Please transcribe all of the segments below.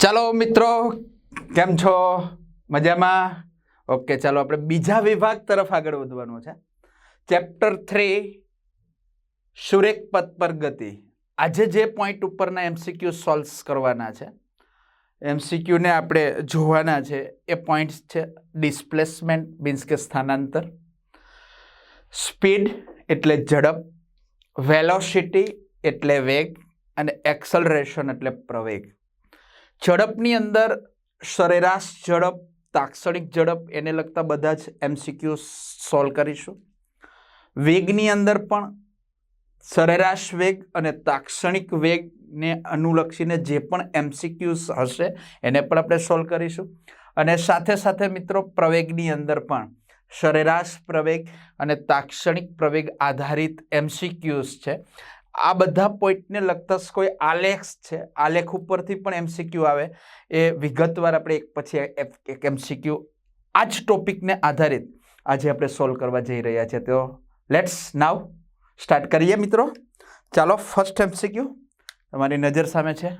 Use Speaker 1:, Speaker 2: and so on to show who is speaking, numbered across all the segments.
Speaker 1: ચાલો મિત્રો, કેમ છો? મજામાં? ઓકે, ચાલો આપણે બીજા વિભાગ તરફ આગળ વધવાનું છે. ચેપ્ટર થ્રી સુરેખ પદ પર ગતિ. આજે જે પોઈન્ટ ઉપરના એમસીક્યુ સોલ્વ કરવાના છે એમસીક્યુને આપણે જોવાના છે, એ પોઈન્ટ્સ છે ડિસ્પ્લેસમેન્ટ મીન્સ કે સ્થાનાંતર સ્પીડ એટલે ઝડપ વેલોસિટી એટલે વેગ, અને એક્સલરેશન એટલે પ્રવેગ. ઝડપની અંદર સરેરાશ ઝડપ તાક્ષણિક ઝડપ એને લગતા બધા જ એમસીક્યુ સોલ્વ કરીશું. વેગની અંદર પણ સરેરાશ વેગ અને તાક્ષણિક વેગને અનુલક્ષીને જે પણ એમસીક્યુઝ હશે એને પણ આપણે સોલ્વ કરીશું. અને સાથે સાથે મિત્રો પ્રવેગની અંદર પણ સરેરાશ પ્રવેગ અને તાક્ષણિક પ્રવેગ આધારિત એમસીક્યુઝ છે. આ બધા પોઈન્ટને લગતા કોઈ આલેખ છે. આલેખ ઉપરથી પણ એમસીક્યુ આવે. એ વિગતવાર આપણે એક પછી એક- એમસીક્યુ આ જ ટોપિકને આધારિત આજે આપણે સોલ્વ કરવા જઈ રહ્યા છીએ તો લેટ્સ નાવ સ્ટાર્ટ કરીએ મિત્રો. ચાલો ફર્સ્ટ એમસીક્યુ તમારી નજર સામે છે.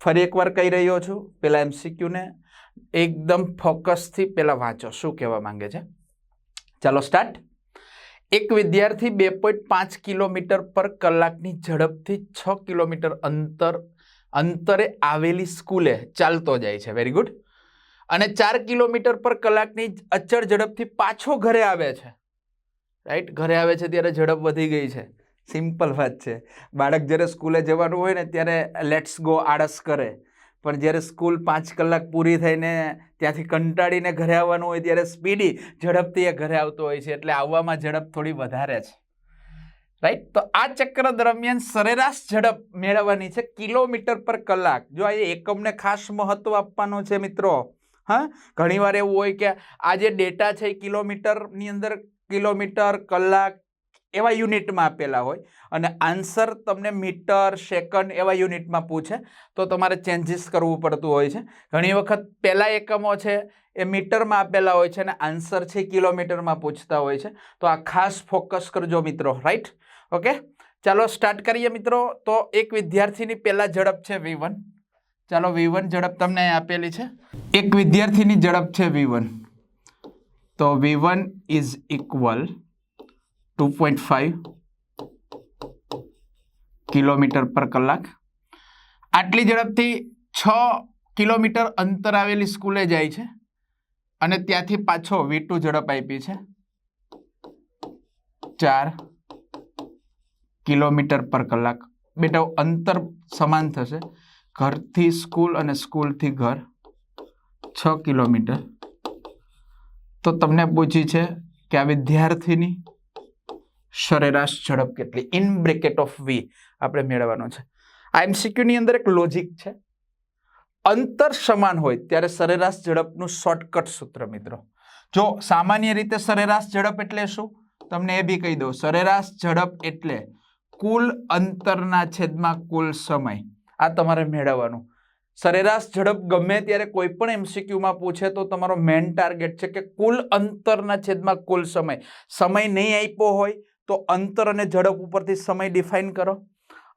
Speaker 1: ફરી એકવાર કહી રહ્યો છું, પેલા એમસીક્યુને એકદમ ફોકસથી પહેલાં વાંચો. શું કહેવા માંગે છે? ચાલો સ્ટાર્ટ એક વિદ્યાર્થી બે પોઈન્ટ પાંચ કિલોમીટર પર કલાકની ઝડપથી છ કિલોમીટર અંતર, અંતરે આવેલી સ્કૂલે ચાલતો જાય છે. વેરી ગુડ અને ચાર કિલોમીટર પર કલાકની અચળ ઝડપથી પાછો ઘરે આવે છે. રાઈટ ઘરે આવે છે ત્યારે ઝડપ વધી ગઈ છે. સિમ્પલ વાત છે. બાળક જ્યારે સ્કૂલે જવાનું હોય ને ત્યારે લેટ્સ ગો આળસ કરે. પણ જ્યારે સ્કૂલ પાંચ કલાક પૂરી થઈને ત્યાંથી કંટાળીને ઘરે આવવાનું હોય ત્યારે સ્પીડી ઝડપથી એ ઘરે આવતો હોય છે, એટલે આવવામાં ઝડપ થોડી વધારે છે. રાઈટ તો આ ચક્ર દરમિયાન સરેરાશ ઝડપ મેળવવાની છે કિલોમીટર પર કલાક. જો આ એકમને ખાસ મહત્વ આપવાનો છે મિત્રો, હા? ઘણીવાર એવું હોય કે આ જે ડેટા છે એ કિલોમીટરની અંદર કિલોમીટર, કલાક એવા યુનિટમાં આપેલા હોય. અને આન્સર તમને મીટર, સેકન્ડ એવા યુનિટમાં પૂછે, તો તમારે ચેન્જીસ કરવું પડતું હોય છે. ઘણી વખત પહેલા એકમો છે એ મીટરમાં આપેલા હોય છે અને આન્સર છે કિલોમીટરમાં પૂછતા હોય છે. તો આ ખાસ ફોકસ કરજો મિત્રો, રાઈટ? ઓકે? ચાલો સ્ટાર્ટ કરીએ મિત્રો. તો એક વિદ્યાર્થીની પહેલાં ઝડપ છે વી ચાલો વી ઝડપ તમને આપેલી છે. એક વિદ્યાર્થીની ઝડપ છે વી તો V is equal to point five kilometre per કલાક. આટલી ઝડપથી છ કિલોમીટર અંતર આવેલી સ્કૂલે જાય છે અને ત્યાંથી પાછો વી ટુ ઝડપ આપી છે. ચાર કિલોમીટર પર કલાક. બેટા, અંતર સમાન થશે. ઘરથી સ્કૂલ અને સ્કૂલથી ઘર છ કિલોમીટર તો તમને પૂછી છે કે આ વિદ્યાર્થીની સરેરાશ ઝડપ કેટલી? ઇન બ્રેકેટ ઓફ વી આપણે મેળવવાનો છે. આ એમસીક્યુની અંદર એક લોજિક છે. અંતર સમાન હોય ત્યારે સરેરાશ ઝડપનું શોર્ટકટ સૂત્ર, મિત્રો. જો સામાન્ય રીતે સરેરાશ ઝડપ એટલે શું? તમને એ બી કહી દઉં. સરેરાશ ઝડપ એટલે કુલ અંતરના છેદમાં કુલ સમય. આ તમારે મેળવવાનું. સરેરાશ ઝડપ ગમે ત્યારે કોઈ પણ એમસીક્યુમાં પૂછે તો તમારો મેન ટાર્ગેટ છે કે કુલ અંતરના છેદમાં કુલ સમય. સમય નહીં આપ્યો હોય તો અંતર અને ઝડપ ઉપરથી સમય ડિફાઇન કરો.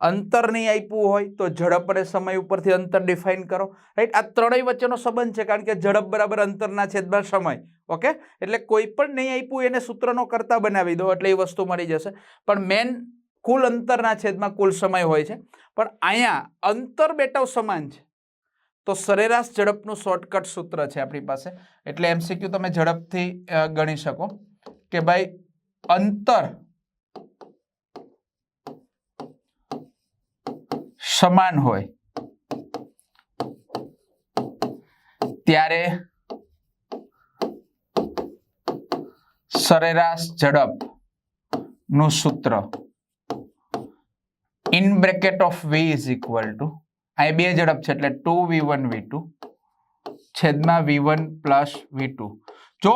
Speaker 1: અંતર નહીં આપ્યું હોય તો ઝડપ અને સમય ઉપરથી અંતર ડિફાઇન કરો. રાઈટ આ ત્રણેય વચ્ચેનો સંબંધ છે કારણ કે ઝડપ બરાબર અંતરના છેદમાં સમય. ઓકે એટલે કોઈ પણ નહીં આપ્યું એને સૂત્રનો કરતા બનાવી દો એટલે એ વસ્તુ મળી જશે. પણ મેન કુલ અંતરના છેદમાં કુલ સમય હોય છે. પણ અહીંયા અંતર બેટાવ સમાન છે. તો સરેરાશ ઝડપનું શોર્ટકટ સૂત્ર છે આપણી પાસે. એટલે એમસીક્યુ તમે ઝડપથી ગણી શકો. કે ભાઈ અંતર સમાન હોય. ત્યારે સરેરાશ ઝડપનું સૂત્ર. In bracket of V is equal to અહીં બે ઝડપ છે એટલે two V one V two છેદમાં V one plus V two જો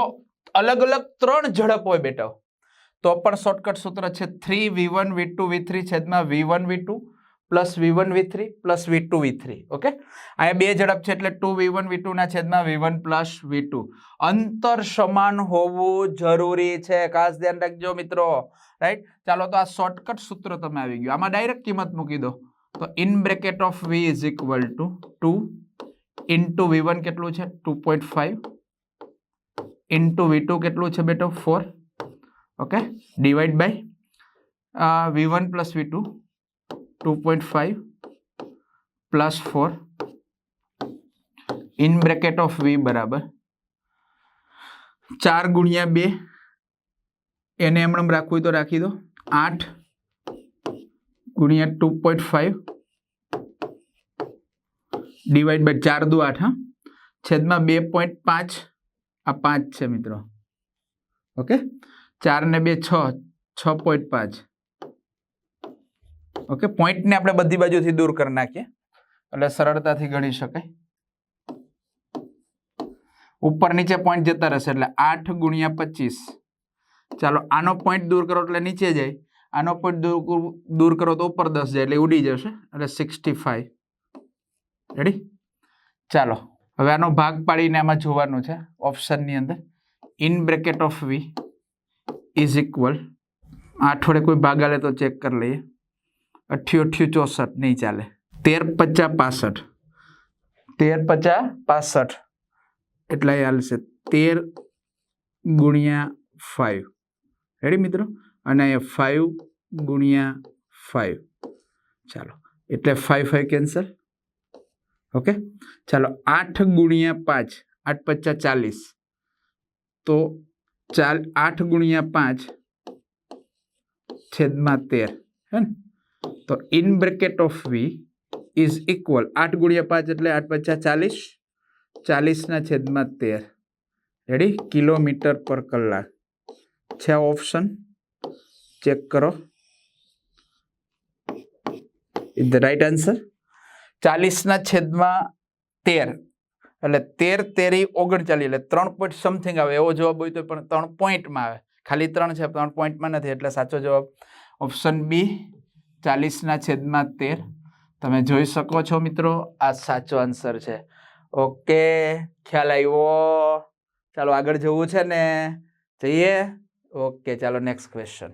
Speaker 1: અલગ અલગ ત્રણ ઝડપ હોય બેટા, તો પણ શોર્ટકટ સૂત્ર છે three V one V two V three છેદમાં V one V two plus V one V three plus V two V three okay અહીંયા બે ઝડપ છે એટલે ટુ વી વન વી ટુના છેદમાં V one plus V two અંતર સમાન હોવું જરૂરી છે, ખાસ ધ્યાન રાખજો મિત્રો. રાઈટ ચાલો તો આ શોર્ટકટ સૂત્ર તમે આવી ગયું. આમાં ડાયરેક્ટ કિંમત મૂકી દો. તો in bracket of V is equal to two into V one કેટલું છે? Two point five into V two કેટલું છે બેટો? Four okay divide by V one plus V two two point five plus four in bracket of V બરાબર. ચાર ગુણ્યા બે, એને એમણે રાખવું હોય તો રાખી દો. આઠ ગુણ્યા two point five divide by ચાર દુ આઠ, હા. છેદમાં બે પોઈન્ટ પાંચ, આ પાંચ છે મિત્રો. ઓકે? ચાર ને બે છ છ પોઈન્ટ પાંચ. ઓકે પોઈન્ટને આપણે બધી બાજુથી દૂર કરી નાખીએ. એટલે સરળતાથી ગણી શકાય. ઉપર નીચે પોઈન્ટ જતા રહેશે, એટલે આઠ ગુણ્યા પચીસ. ચાલો, આનો પોઈન્ટ દૂર કરો એટલે નીચે જાય. આનો પોઈન્ટ દૂર કર- દૂર કરો તો ઉપર દસ જાય, એટલે ઉડી જશે, એટલે સિક્સટી ફાઈવ રેડી ચાલો, હવે આનો ભાગ પાડીને આમાં જોવાનું છે ઓપ્શનની અંદર. In bracket of V is equal આઠ વડે કોઈ ભાગ આલે તો ચેક કરી લઈએ. અઠ્યું અઠ્યું ચોસઠ નહીં ચાલે. તેર પચા પાસઠ તેર પચા પાસઠ એટલા હાલશે તેર ગુણ્યા ફાઈવ. રેડી મિત્રો? અને અહીંયા ફાઈવ ગુણ્યા ફાઈવ. ચાલો એટલે ફાઈવ ફાઈવ કેન્સલ. ઓકે? ચાલો આઠ ગુણ્યા પાંચ આઠ પચાસ ચાલીસ. તો ચાલ આઠ ગુણ્યા પાંચ છેદમાં તેર. હે ને? તો in bracket of V is equal આઠ ગુણ્યા પાંચ એટલે આઠ પચાસ ચાલીસ. ચાલીસના છેદમાં તેર. રેડી કિલોમીટર પર કલાક. છે ઓપ્શન ચેક કરો. ઇઝ ધ રાઈટ આન્સર ચાલીસના છેદમાં તેર. એટલે તેર, તેરી ઓગણચાલીસ. એટલે ત્રણ પોઈન્ટ સમથિંગ આવે. એવો જવાબ હોય તો પણ ત્રણ પોઈન્ટમાં આવે. ખાલી ત્રણ છે, ત્રણ પોઈન્ટમાં નથી. એટલે સાચો જવાબ ઓપ્શન બી ચાલીસના છેદમાં તેર. તમે જોઈ શકો છો મિત્રો, આ સાચો આન્સર છે. ઓકે, ખ્યાલ આવ્યો. ચાલો આગળ જવું છે ને? જઈએ? ઓકે, ચાલો નેક્સ્ટ ક્વેશ્ચન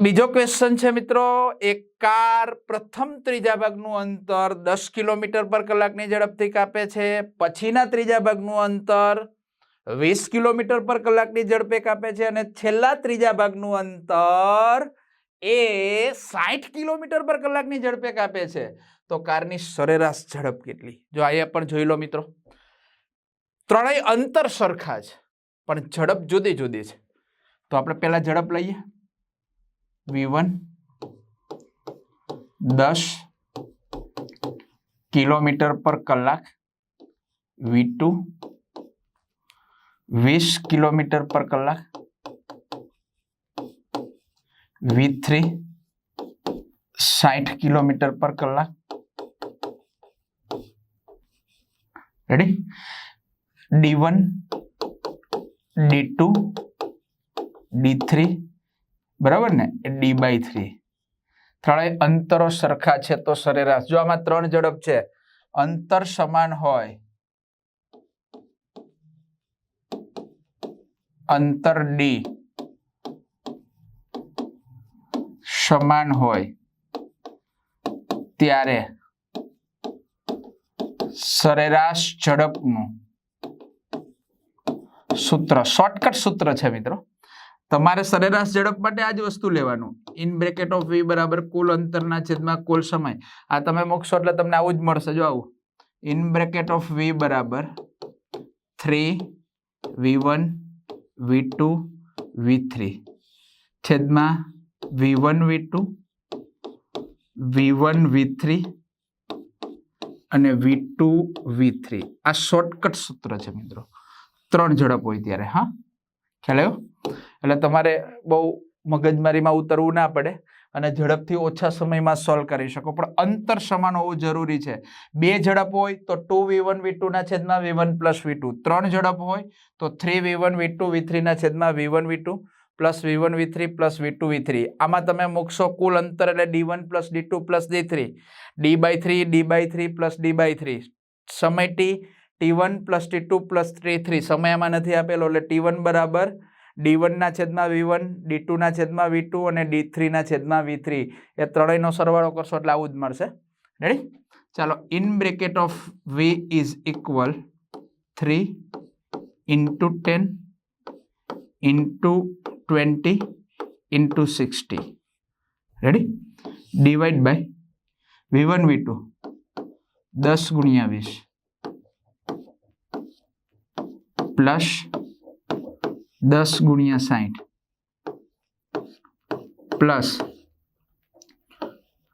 Speaker 1: બીજો ક્વેશ્ચન છે મિત્રો, એક કાર પ્રથમ ત્રીજા ભાગનું અંતર દસ કિલોમીટર પર કલાકની ઝડપથી કાપે છે. પછીના ત્રીજા ભાગનું અંતર વીસ કિલોમીટર પર કલાકની ઝડપે કાપે છે. અને છેલ્લા ત્રીજા ભાગનું અંતર એ સાઠ કિલોમીટર પર કલાકની ઝડપે કાપે છે. તો કારની સરેરાશ ઝડપ કેટલી? જો અહીંયા પણ જોઈ લો મિત્રો. ત્રણેય અંતર સરખા છે, પણ ઝડપ જુદી જુદી છે. તો આપણે પહેલા ઝડપ લઈએ. વી વન દસ કિલોમીટર પર કલાક. વી ટુ વીસ કિલોમીટર પર કલાક. વી થ્રી સાઠ કિલોમીટર પર કલાક. Ready D one, D two, D three. બરાબર ને? D by three. ત્રણેય અંતરો સરખા છે તો સરેરાશ. જો આમાં ત્રણ ઝડપ છે, અંતર સમાન હોય, અંતર ડી. સમાન હોય ત્યારે સરેરાશ ઝડપનું સૂત્ર શોર્ટકટ સૂત્ર છે મિત્રો. તમારે સરેરાશ ઝડપ માટે આ જ વસ્તુ લેવાનું. ઇન બ્રેકેટ ઓફ વી બરાબર કુલ અંતરના છેદમાં કુલ સમય. આ તમે મૂકશો એટલે તમને આવું જ મળશે. જો આવું. ઇન બ્રેકેટ ઓફ વી બરાબર three V one V two V three છેદમાં V one V two V one V three અને વી ટુ વી થ્રી આ શોર્ટકટ સૂત્ર છે મિત્રો. ત્રણ ઝડપ હોય ત્યારે, હા? ખ્યાલ આવ્યો? એટલે તમારે બહુ મગજમારીમાં ઉતરવું ના પડે અને ઝડપથી ઓછા સમયમાં સોલ્વ કરી શકો. પણ અંતર સમાન હોવું જરૂરી છે. બે ઝડપ હોય તો ટુ વી વન વી ટુના છેદમાં V one plus V two ત્રણ ઝડપ હોય તો three V one V two V થ્રીના છેદમાં V one V two plus V one, V three, plus V two, V three. આમાં તમે મૂકશો કુલ અંતર એટલે D one plus D two plus D three. D by three, D by three plus D by three. સમય T T one plus T two plus three three. સમય આમાં નથી આપેલો એટલે ટી વન બરાબર ડી વનના છેદમાં વી વન, ડી ટુના છેદમાં વી ટુ અને ડી થ્રીના છેદમાં વી થ્રી. એ ત્રણેયનો સરવાળો કરશો એટલે આવું જ મળશે. રેડી ચાલો in bracket of V is equal three into ten into twenty into sixty ready divide by V one V two દસ ગુણ્યા વીસ પ્લસ દસ ગુણ્યા સાઠ પ્લસ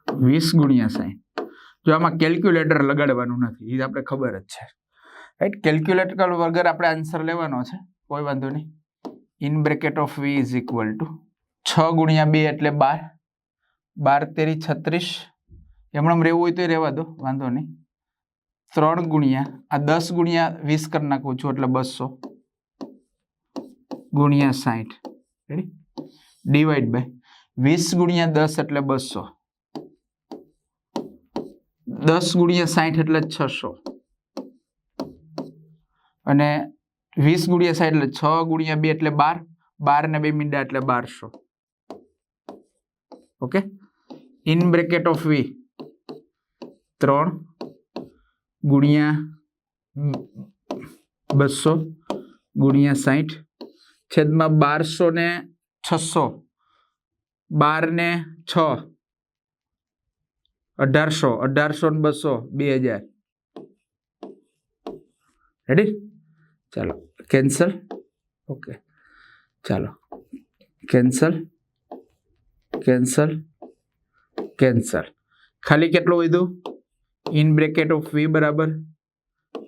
Speaker 1: વીસ ગુણ્યા સાઠ જો આમાં કેલ્ક્યુલેટર લગાડવાનું નથી એ આપણે ખબર જ છે. રાઈટ કેલ્ક્યુલેટર વગર આપણે આન્સર લેવાનો છે. કોઈ વાંધો નહીં. In bracket of V is equal to છ ગુણ્યા બે એટલે બાર. બાર, તેરી, છત્રીસ. એમણે રહેવું હોય તો રહેવા દો, વાંધો નહીં. ત્રણ ગુણ્યા, આ દસ ગુણ્યા વીસ કરી નાખું છું એટલે બસો. ગુણ્યા સાઠ રેડી ડિવાઈડ બાય વીસ ગુણ્યા દસ એટલે બસો. દસ ગુણ્યા સાઠ એટલે છસો. અને વીસ ગુણ્યા સાઠ એટલે છ ગુણ્યા બે એટલે બાર. બાર ને બે મીંડા એટલે બારસો. Okay? In bracket of V ત્રણ ગુણ્યા બસો ગુણ્યા સાઠ છેદમાં બારસો ને છસો. બાર ને છ. અઢારસો. અઢારસો ને બસો. બે હજાર. રેડી ચાલો કેન્સલ ઓકે ચાલો કેન્સલ કેન્સલ કેન્સલ ખાલી કેટલું વધ્યું ઇન બ્રેકેટ ઓફ વી બરાબર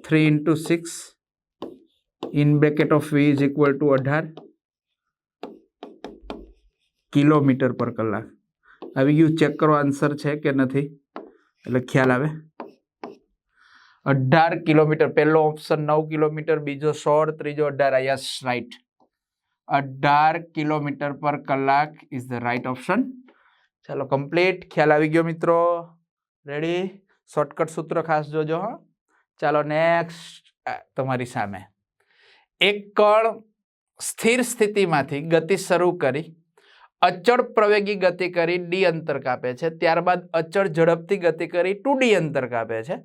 Speaker 1: three into six in bracket of V is equal to અઢાર કિલોમીટર પર કલાક આવી ગયું ચેક કરો આન્સર છે કે નથી એટલે ખ્યાલ આવે અઢાર કિલોમીટર, પહેલો ઓપ્શન નવ કિલોમીટર, બીજો સોળ, ત્રીજો અઢાર યસ રાઈટ અઢાર કિલોમીટર પર કલાક ઇઝ ધ રાઈટ ઓપ્શન ચાલો કમ્પ્લીટ ખ્યાલ આવી ગયો મિત્રો? રેડી શોર્ટકટ સૂત્ર ખાસ જોજો, હા. ચાલો નેક્સ્ટ તમારી સામે. એક કણ સ્થિર સ્થિતિમાંથી ગતિ શરૂ કરી અચળ પ્રવેગી ગતિ કરી ડી અંતર કાપે છે. ત્યારબાદ અચળ ઝડપથી ગતિ કરી ટુ ડી અંતર કાપે છે.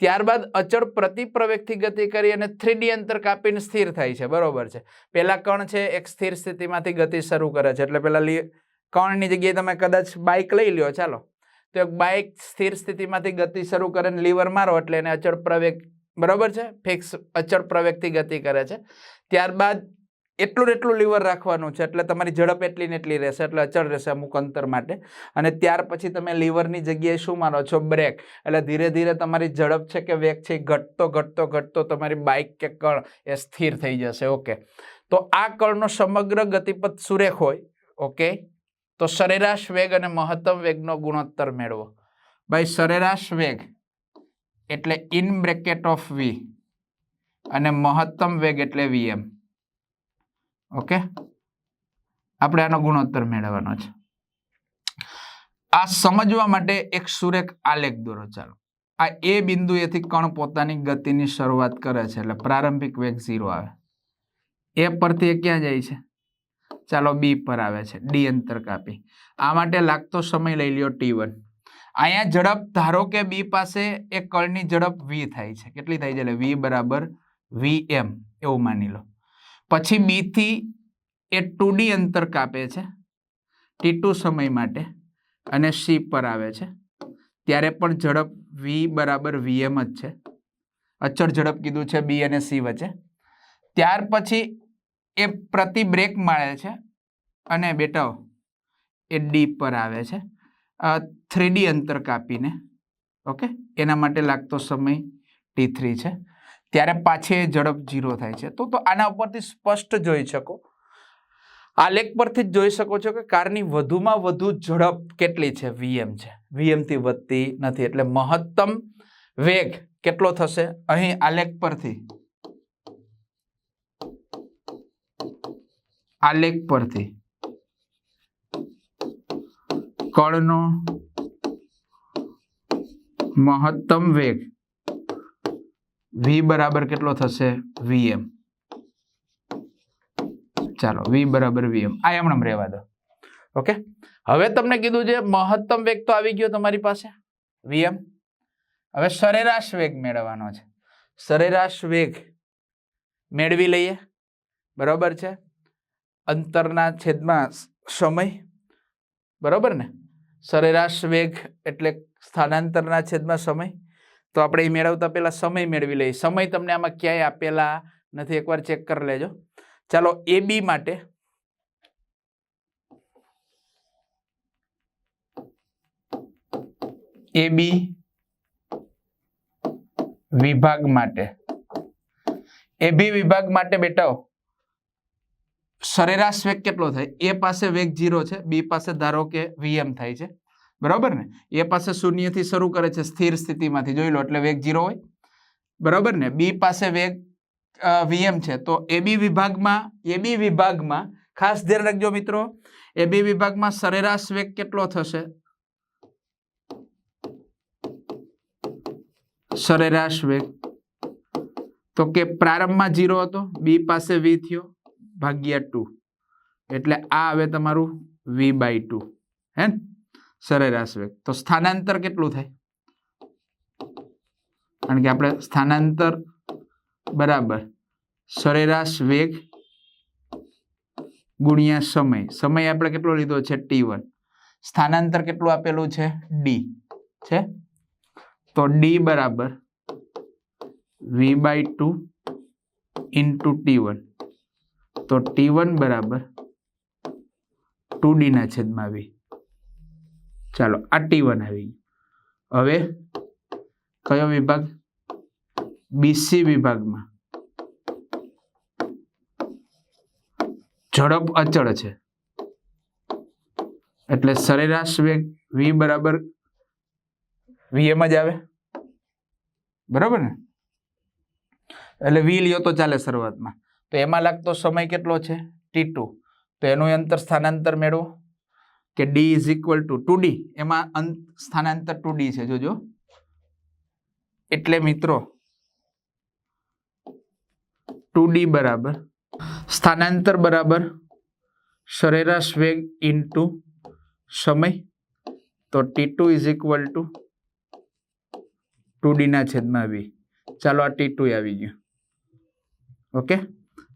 Speaker 1: ત્યારબાદ અચળ પ્રતિ પ્રવેગથી ગતિ કરી અને થ્રી ડી અંતર કાપીને સ્થિર થાય છે. બરોબર છે. પેલા કણ છે, એક સ્થિર સ્થિતિમાંથી ગતિ શરૂ કરે છે. એટલે પેલા લી- કણની જગ્યાએ તમે કદાચ બાઇક લઈ લ્યો. ચાલો. તો એક બાઇક સ્થિર સ્થિતિમાંથી ગતિ શરૂ કરે ને લીવર મારો એટલે એને અચળ પ્રવેગ બરોબર છે? ફિક્સ અચળ પ્રવેગથી ગતિ કરે છે. ત્યારબાદ એટલું એટલું લીવર રાખવાનું છે. એટલે તમારી ઝડપ એટલી ને એટલી રહેશે. એટલે અચળ રહેશે અમુક અંતર માટે. અને ત્યાર પછી તમે લીવરની જગ્યાએ શું માનો છો? બ્રેક. એટલે ધીરે ધીરે તમારી ઝડપ છે કે વેગ છે ઘટતો ઘટતો ઘટતો તમારી બાઇક કે કળ એ સ્થિર થઈ જશે. ઓકે. તો આ કળનો સમગ્ર ગતિપથ સુરેખ હોય, ઓકે, તો સરેરાશ વેગ અને મહત્તમ વેગનો ગુણોત્તર મેળવો. ભાઈ, સરેરાશ વેગ એટલે ઇન બ્રેકેટ ઓફ વી અને મહત્તમ વેગ એટલે વીએમ ઓકે? આપણે આનો ગુણોત્તર મેળવવાનો છે. આ સમજવા માટે એક સુરેખ આલેખ દોરો, ચાલો. આ એ બિંદુએથી કણ પોતાની ગતિની શરૂઆત કરે છે, એટલે પ્રારંભિક વેગ ઝીરો આવે. એ પરથી એ ક્યાં જાય છે? ચાલો બી પર આવે છે, ડી અંતર કાપી. આ માટે લાગતો સમય લઈ લ્યો ટી વન. અહીંયા ઝડપ, ધારો કે બી પાસે એ કળની ઝડપ વી થાય છે. કેટલી થાય છે? એટલે વી બરાબર વી એમ, એવું માની લો. પછી બી થી એ ટુ ડી અંતર કાપે છે, ટી ટુ સમય માટે, અને સી પર આવે છે. ત્યારે પણ ઝડપ વી બરાબર વીએમ જ છે. અચળ ઝડપ કીધું છે, બી અને સી વચ્ચે. ત્યાર પછી એ પ્રતિ બ્રેક માળે છે, અને બેટાઓ, એ ડી પર આવે છે. થ્રીડી અંતર કાપીને, ઓકે? એના માટે લાગતો સમય ટી થ્રી છે. ત્યારે પાછી ઝડપ ઝીરો થાય છે. તો તો આના ઉપરથી સ્પષ્ટ જોઈ શકો. આલેખ પરથી જ જોઈ શકો છો કે કારની વધુમાં વધુ ઝડપ કેટલી છે? વીએમ છે. વીએમથી વધતી નથી એટલે મહત્તમ વેગ કેટલો થશે? અહીં આલેખ પરથી. આલેખ પરથી. કળનો મહત્તમ વેગ વી બરાબર કેટલો થશે? વીએમ ચાલો વી બરાબર વીએમ આ એમણે રહેવા દો. ઓકે? હવે તમને કીધું છે, મહત્તમ વેગ તો આવી ગયો તમારી પાસે? વીએમ હવે સરેરાશ વેગ મેળવવાનો છે. સરેરાશ વેગ મેળવી લઈએ. બરોબર છે? અંતરના છેદમાં સમય. બરોબર ને? સરેરાશ વેગ એટલે સ્થાનાંતરના છેદમાં સમય. તો આપણે એ મેળવતા પહેલાં સમય મેળવી લઈએ. સમય તમને આમાં ક્યાંય આપેલા નથી. એકવાર ચેક કરી લેજો. ચાલો, એ બી માટે એ બી વિભાગ માટે. એ બી વિભાગ માટે બેટાઓ, સરેરાશ વેગ કેટલો થાય? એ પાસે વેગ જીરો છે, બી પાસે ધારો કે વીએમ થાય છે. બરાબર ને? એ પાસે શૂન્યથી શરૂ કરે છે, સ્થિર સ્થિતિમાંથી. જોઈ લો, એટલે વેગ ઝીરો હોય. બરાબર ને? બી પાસે વેગ વીએમ છે. તો એ બી વિભાગમાં, એ બી વિભાગમાં, ખાસ ધ્યાન રાખજો મિત્રો, એ બી વિભાગમાં સરેરાશ વેગ કેટલો થશે? સરેરાશ વેગ. તો કે પ્રારંભમાં જીરો હતો, બી પાસે વી થયો, ભાગ્યા ટુ. એટલે આ હવે તમારું વી બાય ટુ. હે સરેરાશ વેગ. તો સ્થાનાંતર કેટલું થાય? કારણ કે આપણે સ્થાનાંતર બરાબર સરેરાશ વેગ ગુણ્યા સમય. સમય આપણે કેટલો લીધો છે? T one. સ્થાનાંતર કેટલું આપેલું છે? ડી. છે? તો ડી બરાબર V by two into T one. તો ટી વન બરાબર ટુ ડીના છેદમાં વી ચાલો, આ ટી વન આવી ગયું. હવે કયો વિભાગ? બીસી વિભાગમાં. ઝડપ અચળ છે. એટલે સરેરાશ વેગ વી બરાબર વીએમ જ આવે. બરાબર ને? એટલે વી લ્યો તો ચાલે શરૂઆતમાં. તો એમાં લાગતો સમય કેટલો છે? T two. તો એનું અંતર સ્થાનાંતર મેળવો. કે D is equal to two D એમાં અંત સ્થાનાંતર ટુ ડી છે, જોજો. એટલે મિત્રો ટુ ડી બરાબર. સ્થાનાંતર બરાબર. સરેરાશ વેગ ઇન્ટુ સમય. તો T two is equal to two ડીના છેદમાં વી ચાલો આ ટી ટુ આવી ગયું. ઓકે?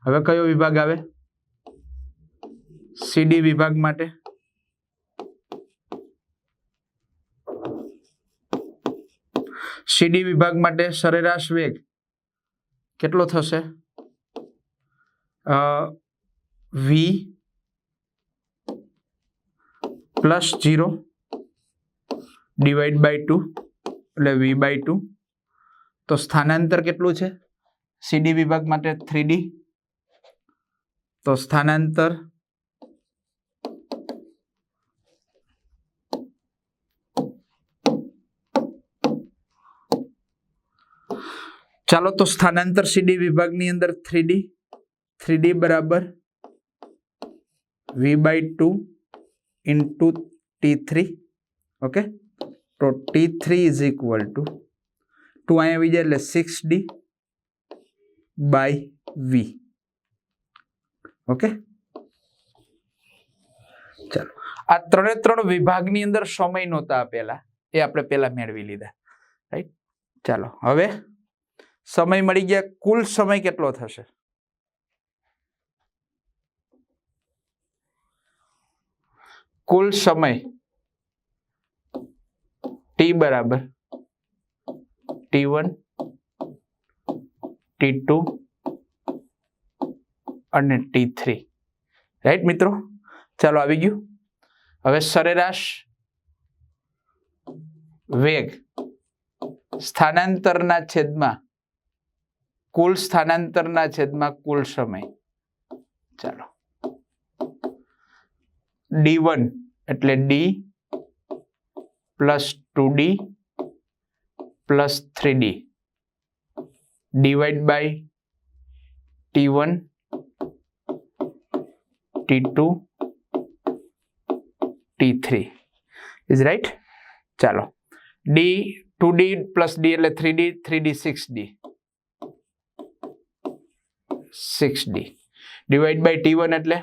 Speaker 1: હવે કયો વિભાગ આવે? સીડી વિભાગ માટે. સીડી વિભાગ માટે સરેરાશ વેગ કેટલો થશે? V plus zero divide by two એટલે વી બાય ટુ તો સ્થાનાંતર કેટલું છે? સીડી વિભાગ માટે થ્રી તો સ્થાનાંતર ચાલો તો સ્થાનાંતર સીડી વિભાગની અંદર થ્રી ડી થ્રી ડી બરાબર V by two into T three, okay? તો T three is equal to two અહીંયા આવી જાય એટલે six D by V, okay? ચાલો, આ ત્રણે ત્રણ વિભાગની અંદર સમય નહોતા આપેલા, એ આપણે પહેલા મેળવી લીધા, રાઈટ? ચાલો, હવે સમય મળી ગયા, કુલ સમય કેટલો થશે? કુલ સમય ટી બરાબર. ટી વન ટી ટુ અને ટી થ્રી રાઈટ મિત્રો? ચાલો આવી ગયું. હવે સરેરાશ વેગ સ્થાનાંતરના છેદમાં કુલ સ્થાનાંતરના છેદમાં કુલ સમય. ચાલો. ડી વન એટલે D plus two D plus three D. Divide by T one T two T three. Is right ચાલો. D two D plus D એટલે three D three D, six D. Six D divide by T one એટલે?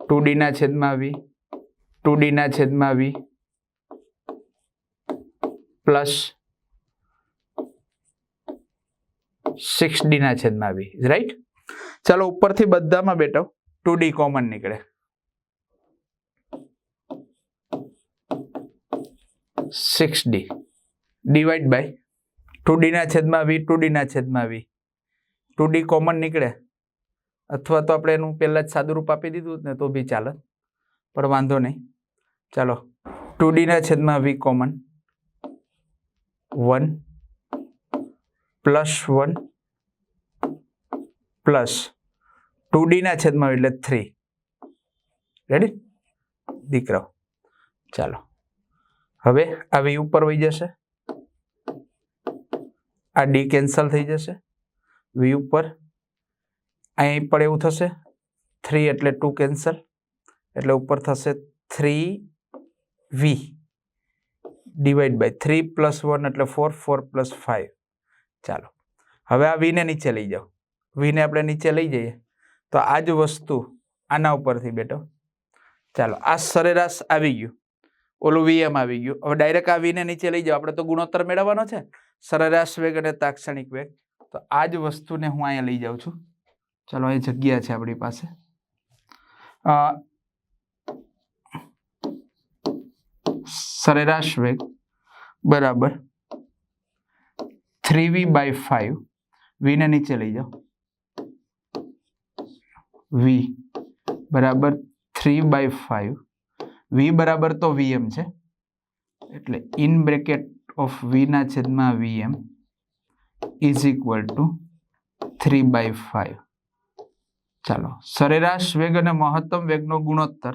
Speaker 1: Two ડીના છેદમાં V two ડીના છેદમાં વી plus six ડીના છેદમાં વી right ચાલો ઉપરથી બધામાં બેટો ટુ ડી કોમન નીકળે. Six D divide by two ડીના છેદમાં વી ટુ ડીના છેદમાં વી ટુ ડી કોમન નીકળે. અથવા તો આપણે એનું પહેલાં જ સાદું રૂપ આપી દીધું ને તો બી ચાલે. પણ વાંધો નહીં. ચાલો. ટુ ડીના છેદમાં V common. One plus one plus two ડીના છેદમાં એટલે થ્રી. રેડી દીકરો. ચાલો. હવે આ વી ઉપર વહી જશે. આ ડી કેન્સલ થઈ જશે. વી ઉપર અહીં પણ એવું થશે. થ્રી એટલે ટુ કેન્સલ એટલે ઉપર થશે three V divide by three plus one એટલે ફોર ફોર પ્લસ ફાઇવ ચાલો. હવે આ વીને નીચે લઈ જાઓ. વીને આપણે નીચે લઈ જઈએ. તો આ જ વસ્તુ આના ઉપરથી બેટો ચાલો, આ સરેરાશ આવી ગયું. ઓલું વીએમ આવી ગયું. હવે ડાયરેક્ટ આ વીને નીચે લઈ જાઓ. આપણે તો ગુણોત્તર મેળવવાનો છે. સરેરાશ વેગ અને તાક્ષણિક વેગ. તો આ જ વસ્તુને હું અહીંયા લઈ જાઉં છું. ચલો અહીં જગ્યા છે આપણી પાસે. સરેરાશ વેગ, બરાબર. Three V by five. વીને નીચે લઈ જાઓ. વી, બરાબર. Three by five. વી બરાબર તો વીએમ છે. એટલે ઇન બ્રેકેટ ઓફ વીના છેદમાં VM is equal to three by five ચાલો. સરેરાશ વેગ અને મહત્તમ વેગનો ગુણોત્તર.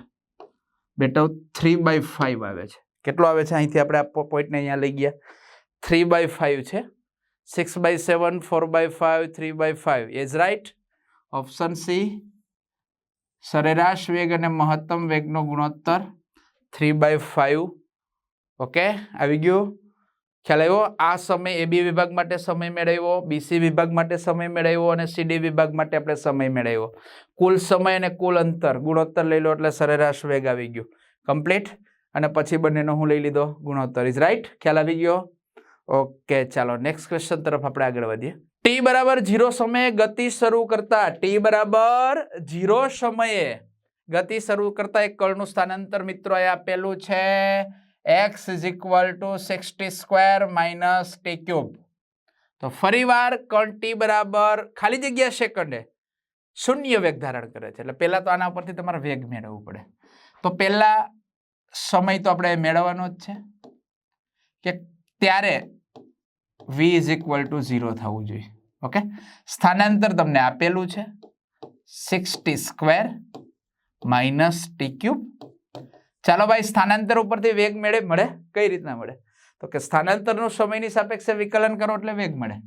Speaker 1: બેટા થ્રી બાય ફાઈવ આવે છે. કેટલો આવે છે? અહીંથી આપણે આ પોઈન્ટને અહીંયા લઈ ગયા. થ્રી બાય ફાઈવ છે. Six by seven four by five three by five is right option C સરેરાશ વેગ અને મહત્તમ વેગનો ગુણોત્તર થ્રી બાય ફાઈવ ઓકે આવી ગયું? ખ્યાલ આવ્યો? આ સમય એબી વિભાગ માટે સમય મેળવ્યો બીસી વિભાગ માટે સમય મેળવ્યો અને સીડી વિભાગ માટે આપણે સમય મેળવ્યો. કુલ સમય અને કુલ અંતર, ગુણોત્તર લઈ લો એટલે સરેરાશ વેગ આવી ગયું. કમ્પ્લીટ? અને પછી બંનેનો હું લઈ લીધો ગુણોત્તર. ઇઝ રાઈટ ખ્યાલ આવી ગયો? ઓકે, ચાલો નેક્સ્ટ ક્વેશ્ચન તરફ આપણે આગળ વધીએ. ટી બરાબર ઝીરો સમયે ગતિ શરૂ કરતા ટી બરાબર ઝીરો સમયે ગતિ શરૂ કરતા એક કળનું સ્થાનાંતર મિત્રો એ આપેલું છે. X is equal to sixty square minus T cube તો ફરીવાર કણ ટી બરાબર ખાલી જગ્યા સેકન્ડે શૂન્ય વેગ ધારણ કરે છે. એટલે પહેલાં તો આના પરથી તમારે વેગ મેળવવું પડે. તો પહેલાં સમય તો આપણે મેળવવાનો જ છે કે ત્યારે V is equal to zero થવું જોઈએ. ઓકે? સ્થાનાંતર તમને આપેલું છે. Sixty square minus T cube ચાલો ભાઈ, સ્થાનાંતર ઉપરથી વેગ મેળે, મળે? કઈ રીતના મળે? તો કે સ્થાનાંતરનું સમયની સાપેક્ષે વિકલન કરો એટલે વેગ મળે.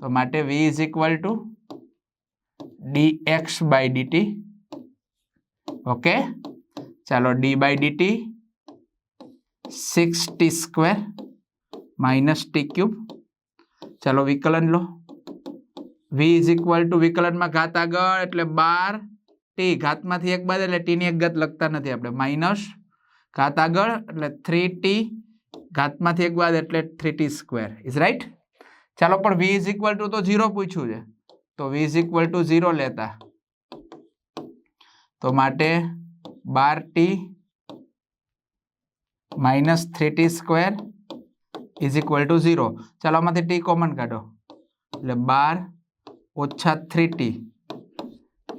Speaker 1: તો માટે v is equal to D X by DT okay ચાલો D by DT six T square minus T cube ચાલો વિકલન લો. V ઇઝ ઇક્વલ ટુ વિકલનમાં ઘાત આગળ એટલે બાર ટી ઘાતમાંથી એક બાદ એટલે ટીની એક ઘાત લખતા નથી આપણે. માઇનસ ઘાત આગળ એટલે થ્રી ટી ઘાતમાંથી એક બાદ એટલે three T square is right ચાલો પણ વી ઇઝ ઇક્વલ ટુ તો ઝીરો પૂછ્યું છે. તો V is equal to zero લેતા. તો માટે બાર T minus three T square is equal to zero ચાલો આમાંથી ટી કોમન કાઢો. એટલે બાર ઓછા three T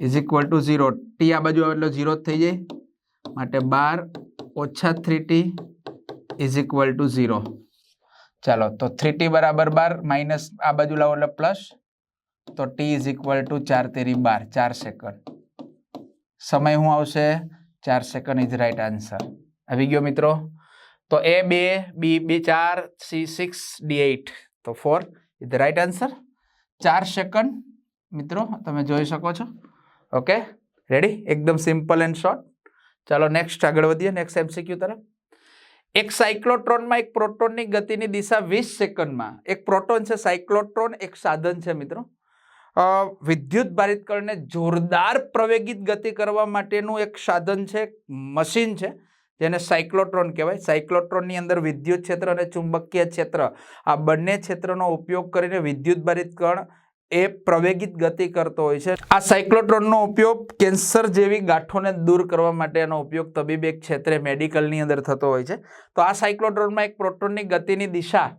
Speaker 1: is equal to zero T આ બાજુ આવે એટલે ઝીરો થઈ જાય. માટે બાર ઓછા three T is equal to zero ચાલો, તો થ્રી બરાબર બાર માઇનસ આ બાજુ લાવો એટલે પ્લસ તો ટી ઇઝ ઇક્વલ ટુ ચાર તેરી બાર. ચાર સેકન્ડ સમય શું આવશે? ચાર સેકન્ડ ઇઝ રાઈટ આન્સર આવી ગયો મિત્રો. તો એ બે બી બે, ચાર સી સિક્સ ડી એઇટ તો four is the right answer ચાર સેકન્ડ મિત્રો, તમે જોઈ શકો છો. ઓકે રેડી એકદમ સિમ્પલ એન્ડ શોર્ટ ચાલો નેક્સ્ટ આગળ વધીએ. નેક્સ્ટ એમસીક્યુ તરફ. એક સાયક્લોટ્રોનમાં એક પ્રોટોનની ગતિની દિશા વીસ સેકન્ડમાં. એક પ્રોટોન છે સાયક્લોટ્રોન, એક સાધન છે મિત્રો. વિદ્યુત ભારિતકણને જોરદાર પ્રવેગિત ગતિ કરવા માટેનું એક સાધન છે, મશીન છે, જેને સાયક્લોટ્રોન કહેવાય. સાયક્લોટ્રોનની અંદર વિદ્યુત ક્ષેત્ર અને ચુંબકીય ક્ષેત્ર. આ બંને ક્ષેત્રનો ઉપયોગ કરીને વિદ્યુતભારિત કણ એ પ્રવેગિત ગતિ કરતો હોય છે. આ સાયક્લોટ્રોનનો ઉપયોગ કેન્સર જેવી ગાંઠોને દૂર કરવા માટે એનો ઉપયોગ તબીબી ક્ષેત્રે મેડિકલની અંદર થતો હોય છે. તો આ સાયક્લોટ્રોનમાં એક પ્રોટોનની ગતિની દિશા,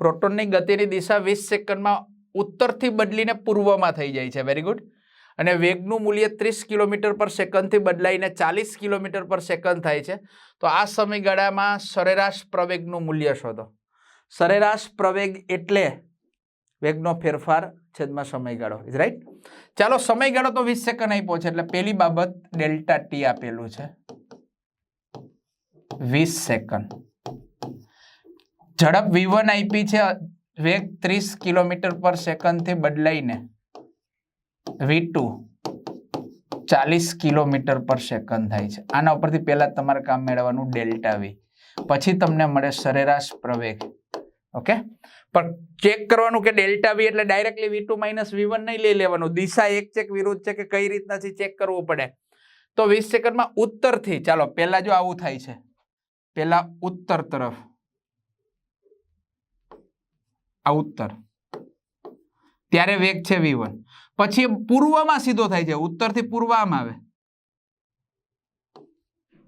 Speaker 1: પ્રોટોનની ગતિની દિશા વીસ સેકન્ડમાં ઉત્તરથી બદલીને પૂર્વમાં થઈ જાય છે. વેરી ગુડ અને વેગનું મૂલ્ય ત્રીસ કિલોમીટર પર સેકન્ડથી બદલાઈને ચાલીસ કિલોમીટર પર સેકન્ડ થાય છે. તો આ સમયગાળામાં સરેરાશ પ્રવેગનું મૂલ્ય શોધો. સરેરાશ પ્રવેગ એટલે વેગનો ફેરફાર છેદમાં સમયગાળો. ઇઝ રાઈટ ચાલો, સમયગાળો તો વીસ સેકન્ડ આપ્યો છે, એટલે પહેલી બાબત ડેલ્ટા ટી આપેલું છે. વીસ સેકન્ડ ઝડપ વી આપી છે, વેગ ત્રીસ કિલોમીટર પર સેકન્ડથી બદલાઈને. વી ટુ, ચાલીસ કિલોમીટર પર સેકન્ડ થાય છે. આના ઉપરથી પહેલાં તમારે કામ મેળવવાનું ડેલ્ટા વી. પછી તમને મળે સરેરાશ પ્રવેગ. ઓકે પણ ચેક કરવાનું કે ડેલ્ટા વી એટલે directly V two minus V one નહીં લઈ લેવાનું. દિશા એક ચેક વિરુદ્ધ છે કે કઈ રીતનાથી ચેક કરવું પડે? તો વીસ સેકન્ડમાં ઉત્તરથી, ચાલો, પહેલા જો આવું થાય છે. પહેલા ઉત્તર તરફ. આ ઉત્તર. ત્યારે વેગ છે વી પછી પૂર્વમાં સીધો થાય છે. ઉત્તરથી પૂર્વ આમ આવે.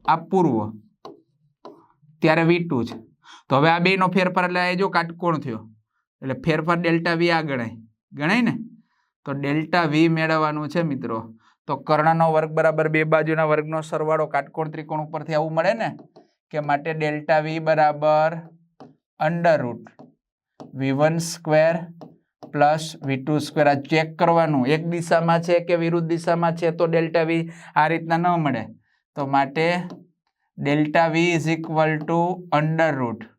Speaker 1: આ પૂર્વ. ત્યારે વી છે. તો હવે આ બેનો ફેરફાર એટલે એ જો કાટકોણ થયો. એટલે ફેરફાર ડેલ્ટા વી આ ગણાય. ગણાય ને? તો ડેલ્ટા વી મેળવવાનું છે મિત્રો. તો કર્ણનો વર્ગ બરાબર બે બાજુના વર્ગનો સરવાળો કાટકોણ ત્રિકોણ ઉપરથી આવું મળે ને? કે માટે ડેલ્ટા વી બરાબર under root V one square plus V two square આ ચેક કરવાનું. એક દિશામાં છે કે વિરુદ્ધ દિશામાં છે તો ડેલ્ટા વી આ રીતના ન મળે. તો માટે delta V is equal to under root.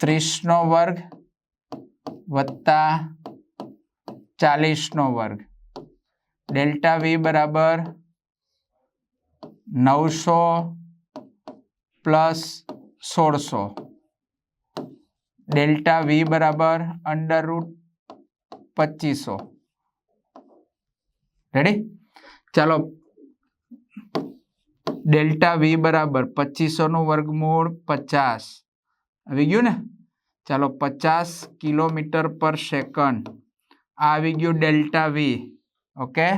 Speaker 1: ત્રીસનો વર્ગ વત્તા ચાલીસનો વર્ગ. ડેલ્ટા વી બરાબર નવસો પ્લસ સોળસો. ડેલ્ટા વી બરાબર અંડર રૂટ પચીસો. રેડી ચાલો. ડેલ્ટા વી બરાબર પચીસોનું વર્ગમૂળ પચાસ. આવી ગયું ને? ચાલો પચાસ કિલોમીટર પર સેકન્ડ. આવી ગયું ડેલ્ટા વી ઓકે?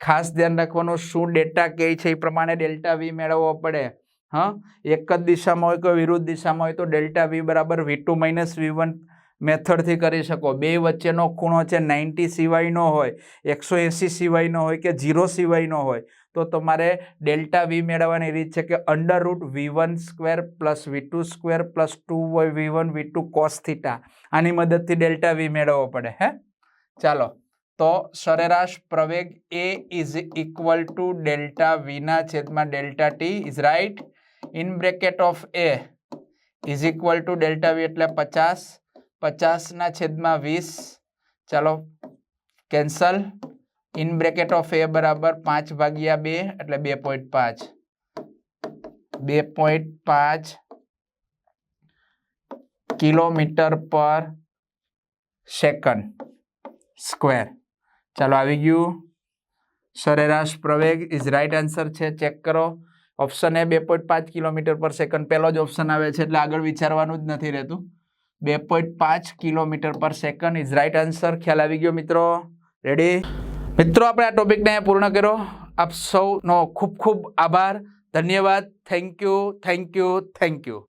Speaker 1: ખાસ ધ્યાન રાખવાનું શું ડેટા કે છે એ પ્રમાણે ડેલ્ટા વી મેળવવો પડે, હા? એક જ દિશામાં હોય કે વિરુદ્ધ દિશામાં હોય તો ડેલ્ટા વી બરાબર V two minus V one મેથડથી કરી શકો. બે વચ્ચેનો ખૂણો છે નાઇન્ટી સિવાયનો હોય, એકસો એંસી સિવાયનો હોય કે ઝીરો સિવાયનો હોય. તો તમારે ડેલ્ટા વી મેળવવાની રીત છે કે under root V one square plus V two square plus two હોય V one V two cos theta આની મદદથી ડેલ્ટા વી મેળવવો પડે, હે? ચાલો. તો સરેરાશ પ્રવેગ A is equal to delta વીના છેદમાં delta T is right in bracket of A is equal to delta V એટલે પચાસ. પચાસના છેદમાં વીસ. ચાલો. Cancel in bracket of A બરાબર પાંચ ભાગ્યા બે, એટલે બે પોઈન્ટ પાંચ. બે પોઈન્ટ પાંચ કિલોમીટર પર સેકન્ડ સ્ક્વેર. ચાલો આવી ગયું. સરેરાશ પ્રવેગ ઇઝ રાઇટ આન્સર છે, ચેક કરો. ઓપ્શન એ બે પોઈન્ટ પાંચ કિલોમીટર પર સેકન્ડ. પહેલો જ ઓપ્શન આવે છે, એટલે આગળ વિચારવાનું જ નથી રહેતું. બે પોઈન્ટ પાંચ કિલોમીટર પર સેકન્ડ ઇઝ રાઇટ આન્સર ખ્યાલ આવી ગયો મિત્રો? રેડી મિત્રો, આપણે આ ટોપિકને પૂર્ણ કર્યો. આપ સૌનો ખૂબ ખૂબ આભાર. ધન્યવાદ. Thank you thank you thank you